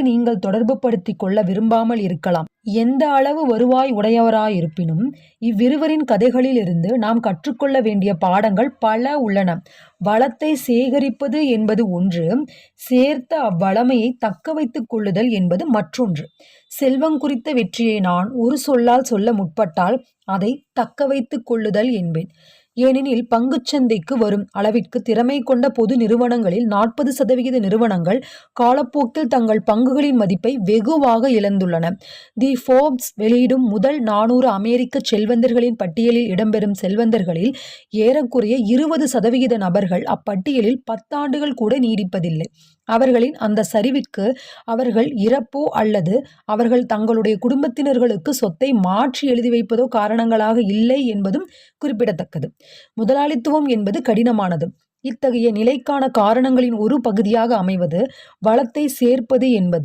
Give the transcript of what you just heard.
அதனோடு நீங்கள் தொடர்பு படுத்திக் கொள்ள விரும்பாமல் இருக்கலாம். எந்த அளவு வருவாய் உடையவராயிருப்பினும் இவ்விருவரின் கதைகளிலிருந்து நாம் கற்றுக்கொள்ள வேண்டிய பாடங்கள் பல உள்ளன. வளத்தை சேகரிப்பது என்பது ஒன்று சேர்த்த அவ்வளமையை தக்க வைத்துக் கொள்ளுதல் என்பது மற்றொன்று. செல்வம் குறித்த வெற்றியை நான் ஒரு சொல்லால் சொல்ல முற்பட்டால் அதை தக்க வைத்துக் கொள்ளுதல் என்பேன். ஏனெனில் பங்குச்சந்தைக்கு வரும் அளவிற்கு திறமை கொண்ட பொது நிறுவனங்களில் நாற்பது சதவிகித நிறுவனங்கள் காலப்போக்கில் தங்கள் பங்குகளின் மதிப்பை வெகுவாக இழந்துள்ளன. தி ஃபோர்ப்ஸ் வெளியிடும் முதல் நானூறு அமெரிக்க செல்வந்தர்களின் பட்டியலில் இடம்பெறும் செல்வந்தர்களில் ஏறக்குறைய இருபது சதவிகித நபர்கள் அப்பட்டியலில் பத்தாண்டுகள் கூட நீடிப்பதில்லை. அவர்களின் அந்த சரிவிற்கு அவர்கள் இறப்போ அல்லது அவர்கள் தங்களுடைய குடும்பத்தினர்களுக்கு சொத்தை மாற்றி எழுதி வைப்பதோ காரணங்களாக இல்லை என்பதும் குறிப்பிடத்தக்கது. முதலாளித்துவம் என்பது கடினமானது. இத்தகைய நிலைக்கான காரணங்களின் ஒரு பகுதியாக அமைவது வளத்தை சேர்ப்பது என்பது